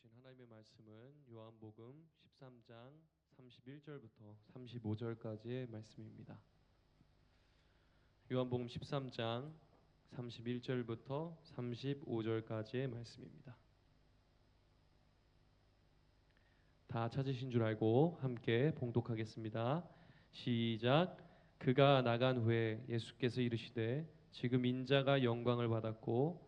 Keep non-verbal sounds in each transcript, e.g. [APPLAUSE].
주신 하나님의 말씀은 요한복음 13장 31절부터 35절까지의 말씀입니다. 요한복음 13장 31절부터 35절까지의 말씀입니다. 다 찾으신 줄 알고 함께 봉독하겠습니다. 시작. 그가 나간 후에 예수께서 이르시되 지금 인자가 영광을 받았고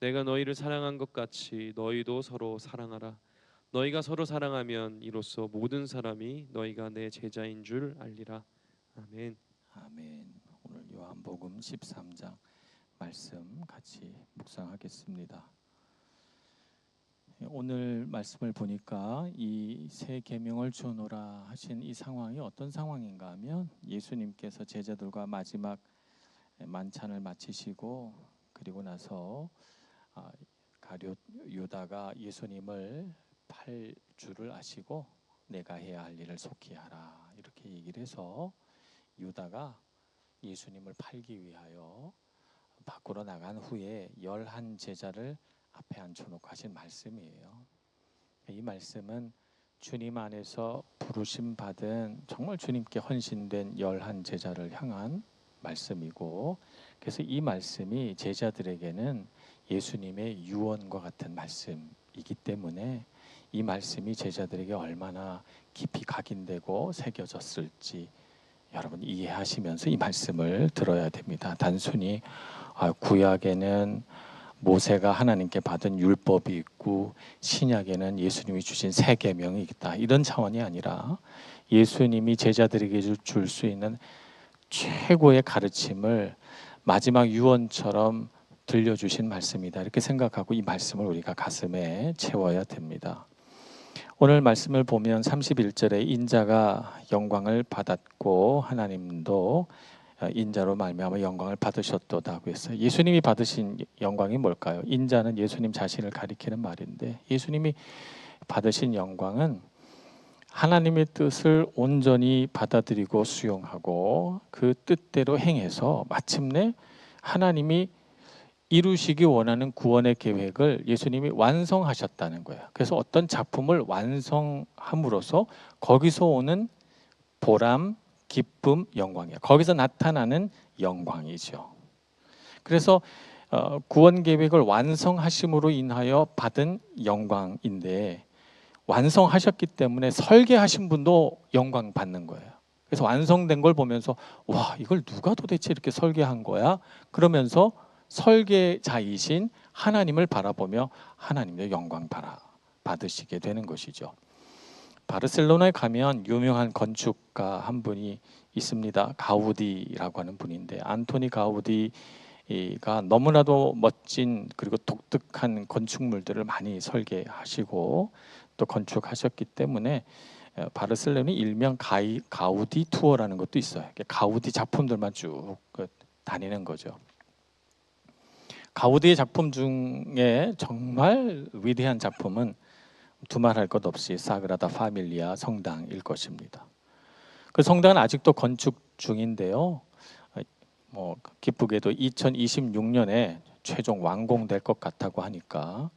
내가 너희를 사랑한 것 같이 너희도 서로 사랑하라. 너희가 서로 사랑하면 이로써 모든 사람이 너희가 내 제자인 줄 알리라. 아멘. 아멘. 오늘 요한복음 13장 말씀 같이 묵상하겠습니다. 오늘 말씀을 보니까 이새 계명을 주노라 하신 이 상황이 어떤 상황인가 하면 예수님께서 제자들과 마지막 만찬을 마치시고 그리고 나서 아, 가룟 유다가 예수님을 팔 줄을 아시고 내가 해야 할 일을 속히 하라 이렇게 얘기를 해서 유다가 예수님을 팔기 위하여 밖으로 나간 후에 열한 제자를 앞에 앉혀놓고 하신 말씀이에요. 이 말씀은 주님 안에서 부르심 받은 정말 주님께 헌신된 열한 제자를 향한 말씀이고 그래서 이 말씀이 제자들에게는 예수님의 유언과 같은 말씀이기 때문에 이 말씀이 제자들에게 얼마나 깊이 각인되고 새겨졌을지 여러분 이해하시면서 이 말씀을 들어야 됩니다. 단순히 아, 구약에는 모세가 하나님께 받은 율법이 있고 신약에는 예수님이 주신 새 계명이 있다. 이런 차원이 아니라 예수님이 제자들에게 줄 수 있는 최고의 가르침을 마지막 유언처럼 들려주신 말씀이다. 이렇게 생각하고 이 말씀을 우리가 가슴에 채워야 됩니다. 오늘 말씀을 보면 31절에 인자가 영광을 받았고 하나님도 인자로 말미암아 영광을 받으셨도다고 했어요. 예수님이 받으신 영광이 뭘까요? 인자는 예수님 자신을 가리키는 말인데 예수님이 받으신 영광은 하나님의 뜻을 온전히 받아들이고 수용하고 그 뜻대로 행해서 마침내 하나님이 이루시기 원하는 구원의 계획을 예수님이 완성하셨다는 거예요. 그래서 어떤 작품을 완성함으로써 거기서 오는 보람, 기쁨, 영광이에요. 거기서 나타나는 영광이죠. 그래서 어, 구원 계획을 완성하심으로 인하여 받은 영광인데 완성하셨기 때문에 설계하신 분도 영광 받는 거예요. 그래서 완성된 걸 보면서 와 이걸 누가 도대체 이렇게 설계한 거야? 그러면서 설계자이신 하나님을 바라보며 하나님의 영광 받아 받으시게 되는 것이죠. 바르셀로나에 가면 유명한 건축가 한 분이 있습니다. 가우디라고 하는 분인데 안토니 가우디가 너무나도 멋진 그리고 독특한 건축물들을 많이 설계하시고 또 건축하셨기 때문에 어, 바르셀로나 일명 가이, 가우디 투어라는 것도 있어요. 가우디 작품들만 쭉그 다니는 거죠. 가우디의 작품 중에 정말 위대한 작품은 두말할 것 없이 사그라다 파밀리아 성당일 것입니다. 그 성당은 아직도 건축 중인데요. 뭐 기쁘게도 2026년에 최종 완공될 것 같다고 하니까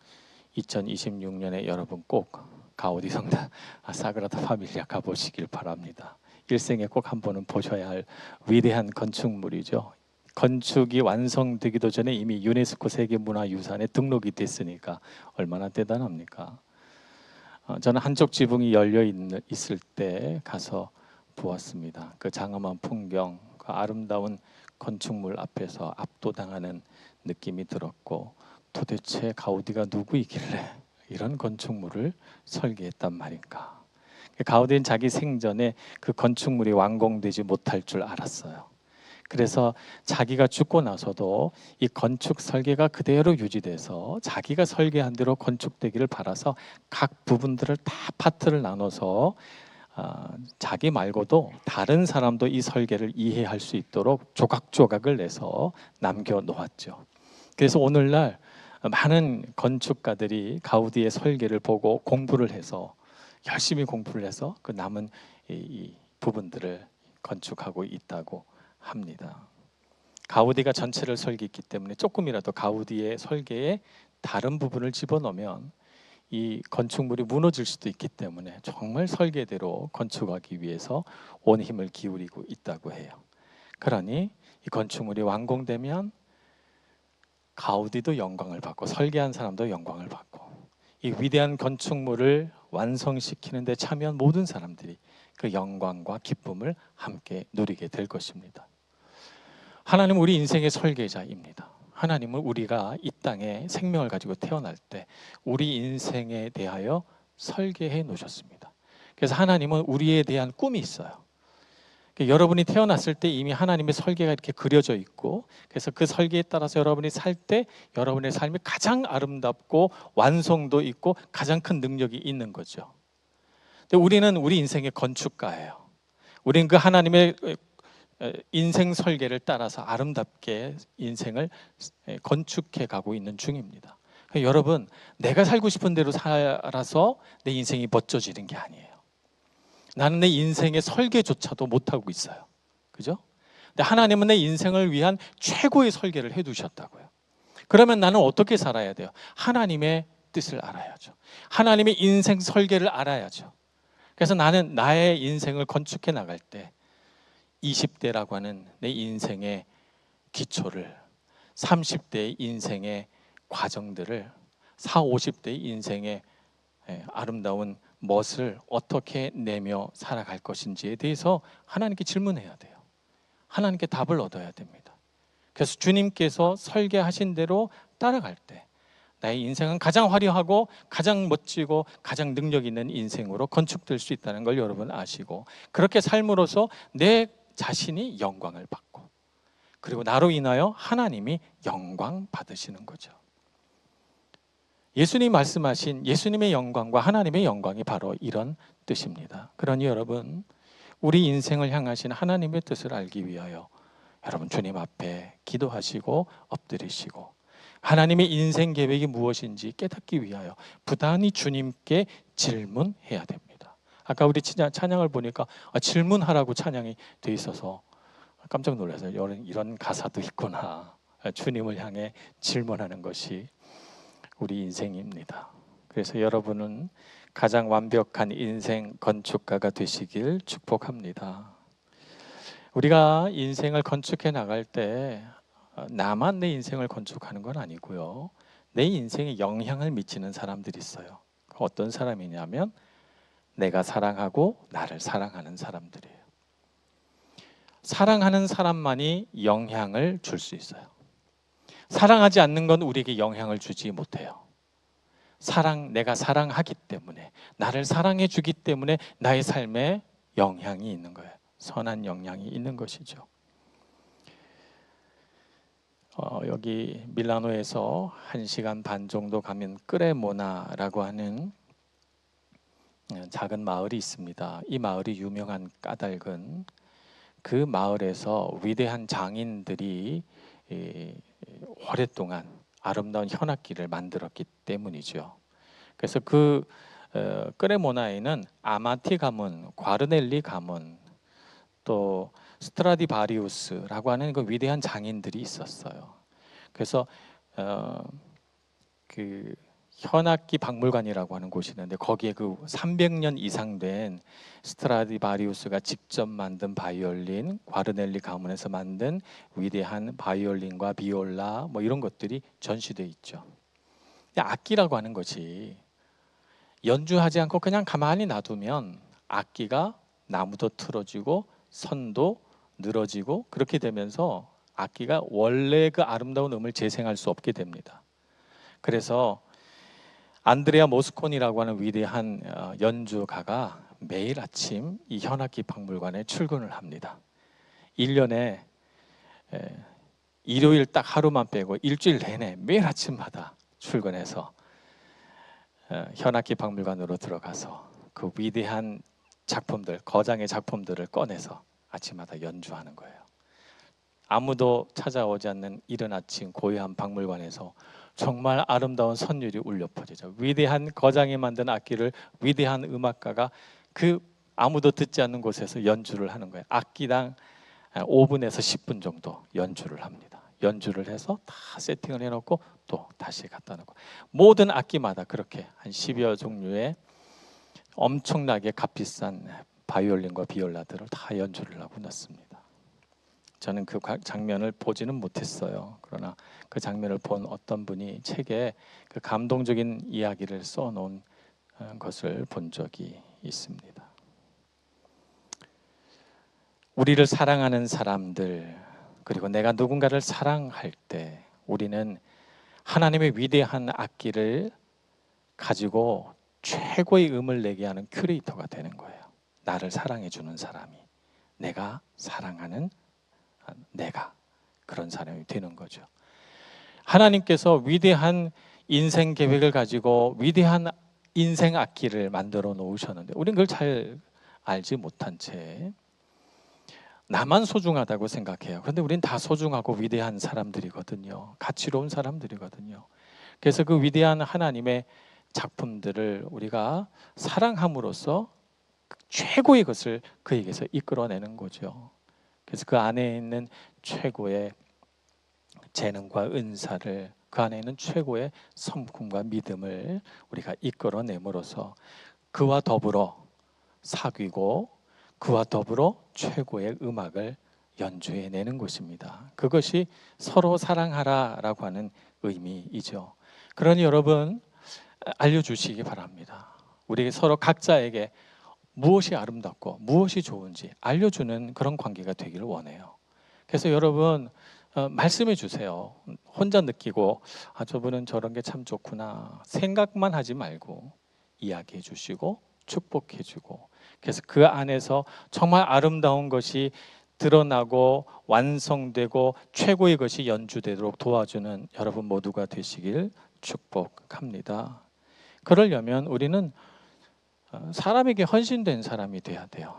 2026년에 여러분 꼭 가우디 성당 아, 사그라다 파밀리아 가보시길 바랍니다. 일생에 꼭 한 번은 보셔야 할 위대한 건축물이죠. 건축이 완성되기도 전에 이미 유네스코 세계문화유산에 등록이 됐으니까 얼마나 대단합니까? 어, 저는 한쪽 지붕이 열려 있, 있을 때 가서 보았습니다. 그 장엄한 풍경, 그 아름다운 건축물 앞에서 압도당하는 느낌이 들었고 도대체 가우디가 누구이길래 [LAUGHS] 이런 건축물을 설계했단 말인가? 가우디는 자기 생전에 그 건축물이 완공되지 못할 줄 알았어요. 그래서 자기가 죽고 나서도 이 건축 설계가 그대로 유지돼서 자기가 설계한 대로 건축되기를 바라서 각 부분들을 다 파트를 나눠서 아, 자기 말고도 다른 사람도 이 설계를 이해할 수 있도록 조각조각을 내서 남겨 놓았죠. 그래서 오늘날 많은 건축가들이 가우디의 설계를 보고 공부를 해서 열심히 공부를 해서 그 남은 이, 이 부분들을 건축하고 있다고 합니다. 가우디가 전체를 설계했기 때문에 조금이라도 가우디의 설계에 다른 부분을 집어넣으면 이 건축물이 무너질 수도 있기 때문에 정말 설계대로 건축하기 위해서 온 힘을 기울이고 있다고 해요. 그러니 이 건축물이 완공되면 가우디도 영광을 받고 설계한 사람도 영광을 받고 이 위대한 건축물을 완성시키는 데 참여한 모든 사람들이 그 영광과 기쁨을 함께 누리게 될 것입니다. 하나님은 우리 인생의 설계자입니다. 하나님은 우리가 이 땅에 생명을 가지고 태어날 때 우리 인생에 대하여 설계해 놓으셨습니다. 그래서 하나님은 우리에 대한 꿈이 있어요. 그러니까 여러분이 태어났을 때 이미 하나님의 설계가 이렇게 그려져 있고 그래서 그 설계에 따라서 여러분이 살 때 여러분의 삶이 가장 아름답고 완성도 있고 가장 큰 능력이 있는 거죠. 근데 우리는 우리 인생의 건축가예요. 우리는 그 하나님의 인생 설계를 따라서 아름답게 인생을 건축해 가고 있는 중입니다. 그러니까 여러분, 내가 살고 싶은 대로 살아서 내 인생이 멋져지는 게 아니에요. 나는 내 인생의 설계조차도 못 하고 있어요. 그죠? 근데 하나님은 내 인생을 위한 최고의 설계를 해 두셨다고요. 그러면 나는 어떻게 살아야 돼요? 하나님의 뜻을 알아야죠. 하나님의 인생 설계를 알아야죠. 그래서 나는 나의 인생을 건축해 나갈 때 20대라고 하는 내 인생의 기초를 30대의 인생의 과정들을 4, 50대의 인생의 예, 아름다운 멋을 어떻게 내며 살아갈 것인지에 대해서 하나님께 질문해야 돼요. 하나님께 답을 얻어야 됩니다. 그래서 주님께서 설계하신 대로 따라갈 때 나의 인생은 가장 화려하고 가장 멋지고 가장 능력 있는 인생으로 건축될 수 있다는 걸 여러분 아시고 그렇게 삶으로써 내 자신이 영광을 받고 그리고 나로 인하여 하나님이 영광 받으시는 거죠. 예수님 말씀하신 예수님의 영광과 하나님의 영광이 바로 이런 뜻입니다. 그러니 여러분 우리 인생을 향하신 하나님의 뜻을 알기 위하여 여러분 주님 앞에 기도하시고 엎드리시고 하나님의 인생 계획이 무엇인지 깨닫기 위하여 부단히 주님께 질문해야 됩니다. 아까 우리 찬양을 보니까 아, 질문하라고 찬양이 돼 있어서 깜짝 놀라서 이런, 이런 가사도 있구나. 주님을 향해 질문하는 것이 우리 인생입니다. 그래서 여러분은 가장 완벽한 인생 건축가가 되시길 축복합니다. 우리가 인생을 건축해 나갈 때 어, 나만 내 인생을 건축하는 건 아니고요. 내 인생에 영향을 미치는 사람들이 있어요. 어떤 사람이냐면 내가 사랑하고 나를 사랑하는 사람들이에요. 사랑하는 사람만이 영향을 줄 수 있어요. 사랑하지 않는 건 우리에게 영향을 주지 못해요. 사랑, 내가 사랑하기 때문에, 나를 사랑해 주기 때문에 나의 삶에 영향이 있는 거예요. 선한 영향이 있는 것이죠. 어, 여기 밀라노에서 한 시간 반 정도 가면 끄레모나라고 하는 작은 마을이 있습니다. 이 마을이 유명한 까닭은 그 마을에서 위대한 장인들이 오랫동안 아름다운 현악기를 만들었기 때문이죠. 그래서 그 어, 끄레모나에는 아마티 가문, 과르넬리 가문, 또 스트라디바리우스라고 하는 그 위대한 장인들이 있었어요. 그래서 어, 그 현악기 박물관이라고 하는 곳이 있는데 거기에 그 300년 이상 된 스트라디바리우스가 직접 만든 바이올린, 과르넬리 가문에서 만든 위대한 바이올린과 비올라 뭐 이런 것들이 전시돼 있죠. 악기라고 하는 것이 연주하지 않고 그냥 가만히 놔두면 악기가 나무도 틀어지고 선도 늘어지고 그렇게 되면서 악기가 원래 그 아름다운 음을 재생할 수 없게 됩니다. 그래서 안드레아 모스콘이라고 하는 위대한 어, 연주가가 매일 아침 이 현악기 박물관에 출근을 합니다. 1년에 예, 일요일 딱 하루만 빼고 일주일 내내 매일 아침마다 출근해서 어, 현악기 박물관으로 들어가서 그 위대한 작품들 거장의 작품들을 꺼내서 아침마다 연주하는 거예요. 아무도 찾아오지 않는 이른 아침 고요한 박물관에서 정말 아름다운 선율이 울려 퍼지죠. 위대한 거장이 만든 악기를 위대한 음악가가 그 아무도 듣지 않는 곳에서 연주를 하는 거예요. 악기당 5분에서 10분 정도 연주를 합니다. 연주를 해서 다 세팅을 해놓고 또 다시 갖다 놓고 모든 악기마다 그렇게 한 10여 종류의 엄청나게 값비싼 바이올린과 비올라들을 다 연주를 하고 났습니다. 저는 그 과- 장면을 보지는 못했어요. 그러나 그 장면을 본 어떤 분이 책에 그 감동적인 이야기를 써놓은 어, 것을 본 적이 있습니다. 우리를 사랑하는 사람들 그리고 내가 누군가를 사랑할 때 우리는 하나님의 위대한 악기를 가지고 최고의 음을 내게 하는 큐레이터가 되는 거예요. 나를 사랑해 주는 사람이 내가 사랑하는 아, 내가 그런 사람이 되는 거죠. 하나님께서 위대한 인생 계획을 가지고 위대한 인생 악기를 만들어 놓으셨는데 우리는 그걸 잘 알지 못한 채 나만 소중하다고 생각해요. 그런데 우린 다 소중하고 위대한 사람들이거든요. 가치로운 사람들이거든요. 그래서 그 위대한 하나님의 작품들을 우리가 사랑함으로써 최고의 것을 그에게서 이끌어내는 거죠. 그래서 그 안에 있는 최고의 재능과 은사를 그 안에 있는 최고의 성품과 믿음을 우리가 이끌어내므로써 그와 더불어 사귀고 그와 더불어 최고의 음악을 연주해내는 것입니다. 그것이 서로 사랑하라라고 하는 의미이죠. 그러니 여러분 알려주시기 바랍니다. 우리 서로 각자에게 무엇이 아름답고 무엇이 좋은지 알려주는 그런 관계가 되기를 원해요. 그래서 여러분 어, 말씀해 주세요. 혼자 느끼고 아 저분은 저런 게 참 좋구나 생각만 하지 말고 이야기해 주시고 축복해 주고 그래서 그 안에서 정말 아름다운 것이 드러나고 완성되고 최고의 것이 연주되도록 도와주는 여러분 모두가 되시길 축복합니다. 그러려면 우리는 어, 사람에게 헌신된 사람이 돼야 돼요.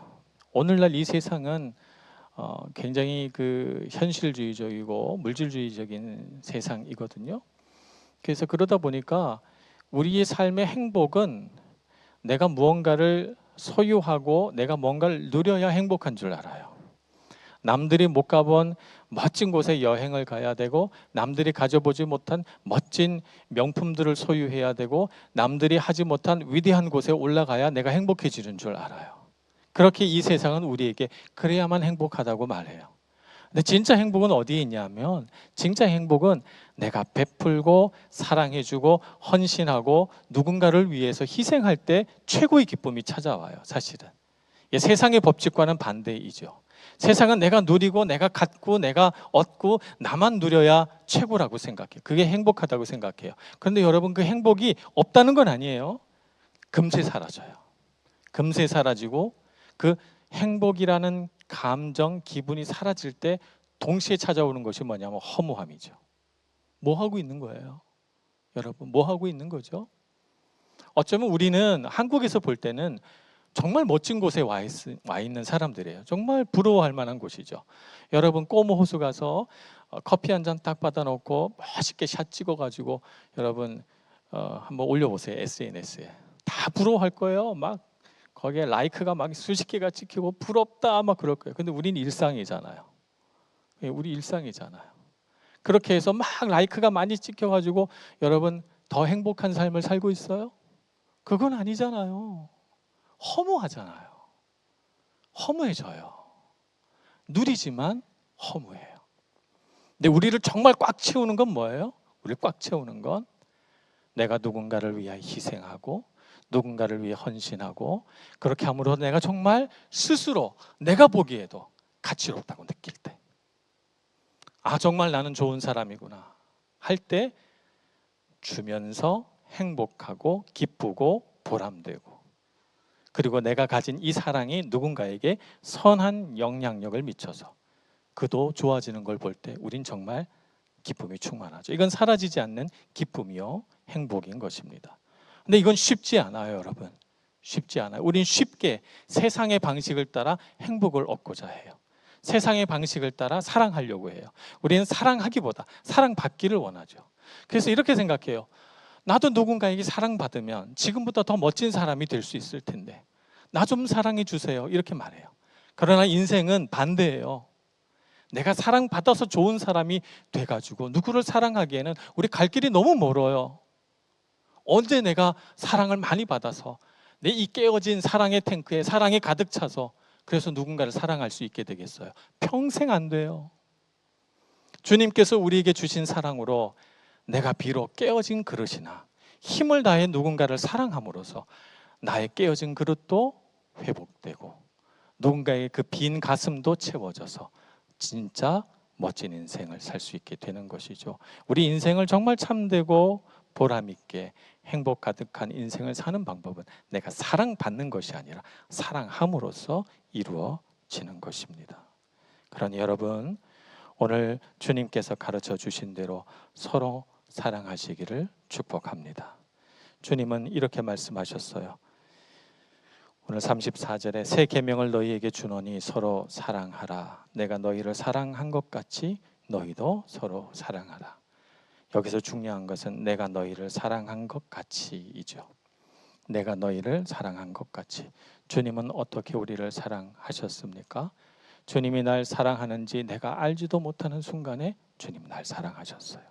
오늘날 이 세상은 어, 굉장히 그 현실주의적이고 물질주의적인 세상이거든요. 그래서 그러다 보니까 우리의 삶의 행복은 내가 무언가를 소유하고 내가 뭔가를 누려야 행복한 줄 알아요. 남들이 못 가본 멋진 곳에 여행을 가야 되고 남들이 가져보지 못한 멋진 명품들을 소유해야 되고 남들이 하지 못한 위대한 곳에 올라가야 내가 행복해지는 줄 알아요. 그렇게 이 세상은 우리에게 그래야만 행복하다고 말해요. 근데 진짜 행복은 어디에 있냐면 진짜 행복은 내가 베풀고 사랑해주고 헌신하고 누군가를 위해서 희생할 때 최고의 기쁨이 찾아와요. 사실은 이 세상의 법칙과는 반대이죠. 세상은 내가 누리고 내가 갖고 내가 얻고 나만 누려야 최고라고 생각해요. 그게 행복하다고 생각해요. 그런데 여러분 그 행복이 없다는 건 아니에요. 금세 사라져요. 금세 사라지고 그 행복이라는 감정, 기분이 사라질 때 동시에 찾아오는 것이 뭐냐면 허무함이죠. 뭐 하고 있는 거예요? 여러분, 뭐 하고 있는 거죠? 어쩌면 우리는 한국에서 볼 때는 정말 멋진 곳에 와, 있, 와 있는 사람들이에요. 정말 부러워할 만한 곳이죠. 여러분 꼬모 호수 가서 어, 커피 한 잔 딱 받아놓고 멋있게 샷 찍어가지고 여러분 어, 한번 올려보세요 SNS에 다 부러워할 거예요. 막 거기에 라이크가 막 수십 개가 찍히고 부럽다 막 그럴 거예요. 근데 우리는 일상이잖아요. 예, 우리 일상이잖아요. 그렇게 해서 막 라이크가 많이 찍혀가지고 여러분 더 행복한 삶을 살고 있어요? 그건 아니잖아요. 허무하잖아요. 허무해져요. 누리지만 허무해요. 근데 우리를 정말 꽉 채우는 건 뭐예요? 우리를 꽉 채우는 건 내가 누군가를 위하여 희생하고 누군가를 위해 헌신하고 그렇게 함으로 내가 정말 스스로 내가 보기에도 가치롭다고 느낄 때. 아, 정말 나는 좋은 사람이구나. 할 때 주면서 행복하고 기쁘고 보람되고 그리고 내가 가진 이 사랑이 누군가에게 선한 영향력을 미쳐서 그도 좋아지는 걸 볼 때 우린 정말 기쁨이 충만하죠. 이건 사라지지 않는 기쁨이요 행복인 것입니다. 근데 이건 쉽지 않아요, 여러분. 쉽지 않아요. 우린 쉽게 세상의 방식을 따라 행복을 얻고자 해요. 세상의 방식을 따라 사랑하려고 해요. 우리는 사랑하기보다 사랑받기를 원하죠. 그래서 이렇게 생각해요. 나도 누군가에게 사랑받으면 지금보다 더 멋진 사람이 될 수 있을 텐데 나 좀 사랑해 주세요. 이렇게 말해요. 그러나 인생은 반대예요. 내가 사랑받아서 좋은 사람이 돼가지고 누구를 사랑하기에는 우리 갈 길이 너무 멀어요. 언제 내가 사랑을 많이 받아서 내 이 깨어진 사랑의 탱크에 사랑이 가득 차서 그래서 누군가를 사랑할 수 있게 되겠어요. 평생 안 돼요. 주님께서 우리에게 주신 사랑으로 내가 비록 깨어진 그릇이나 힘을 다해 누군가를 사랑함으로써 나의 깨어진 그릇도 회복되고 누군가의 그 빈 가슴도 채워져서 진짜 멋진 인생을 살 수 있게 되는 것이죠. 우리 인생을 정말 참되고 보람 있게 행복 가득한 인생을 사는 방법은 내가 사랑받는 것이 아니라 사랑함으로써 이루어지는 것입니다. 그러니 여러분 오늘 주님께서 가르쳐 주신 대로 서로 사랑하시기를 축복합니다. 주님은 이렇게 말씀하셨어요. 오늘 34절에 새 계명을 너희에게 주노니 서로 사랑하라. 내가 너희를 사랑한 것 같이 너희도 서로 사랑하라. 여기서 중요한 것은 내가 너희를 사랑한 것 같이이죠. 내가 너희를 사랑한 것 같이. 주님은 어떻게 우리를 사랑하셨습니까? 주님이 날 사랑하는지 내가 알지도 못하는 순간에 주님 날 사랑하셨어요.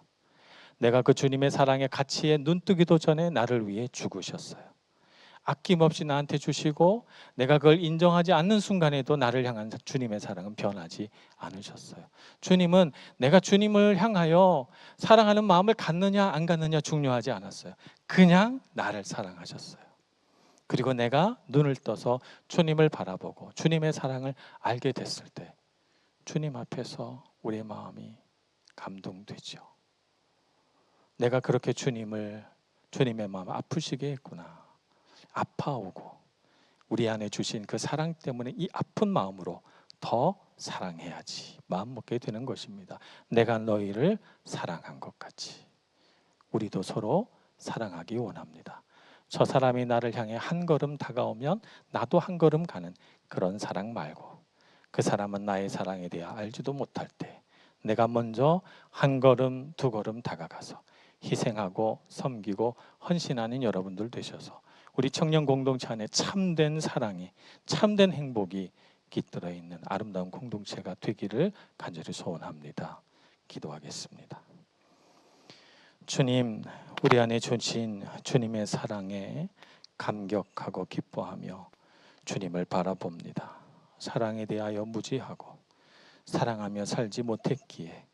내가 그 주님의 사랑의 가치에 눈뜨기도 전에 나를 위해 죽으셨어요. 아낌없이 나한테 주시고 내가 그걸 인정하지 않는 순간에도 나를 향한 주님의 사랑은 변하지 않으셨어요. 주님은 내가 주님을 향하여 사랑하는 마음을 갖느냐 안 갖느냐 중요하지 않았어요. 그냥 나를 사랑하셨어요. 그리고 내가 눈을 떠서 주님을 바라보고 주님의 사랑을 알게 됐을 때 주님 앞에서 우리의 마음이 감동되죠. 내가 그렇게 주님을 주님의 마음 아프시게 했구나. 아파오고 우리 안에 주신 그 사랑 때문에 이 아픈 마음으로 더 사랑해야지 마음 먹게 되는 것입니다. 내가 너희를 사랑한 것 같이 우리도 서로 사랑하기 원합니다. 저 사람이 나를 향해 한 걸음 다가오면 나도 한 걸음 가는 그런 사랑 말고 그 사람은 나의 사랑에 대해 알지도 못할 때 내가 먼저 한 걸음 두 걸음 다가가서 희생하고 섬기고 헌신하는 여러분들 되셔서 우리 청년 공동체 안에 참된 사랑이 참된 행복이 깃들어 있는 아름다운 공동체가 되기를 간절히 소원합니다. 기도하겠습니다. 주님, 우리 안에 주신 주님의 사랑에 감격하고 기뻐하며 주님을 바라봅니다. 사랑에 대하여 무지하고 사랑하며 살지 못했기에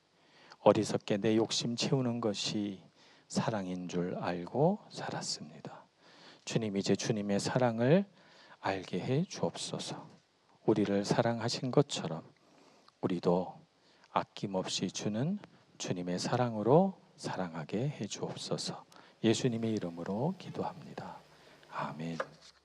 어리석게 내 욕심 채우는 것이 사랑인 줄 알고 살았습니다. 주님 이제 주님의 사랑을 알게 해 주옵소서. 우리를 사랑하신 것처럼 우리도 아낌없이 주는 주님의 사랑으로 사랑하게 해 주옵소서. 예수님의 이름으로 기도합니다. 아멘.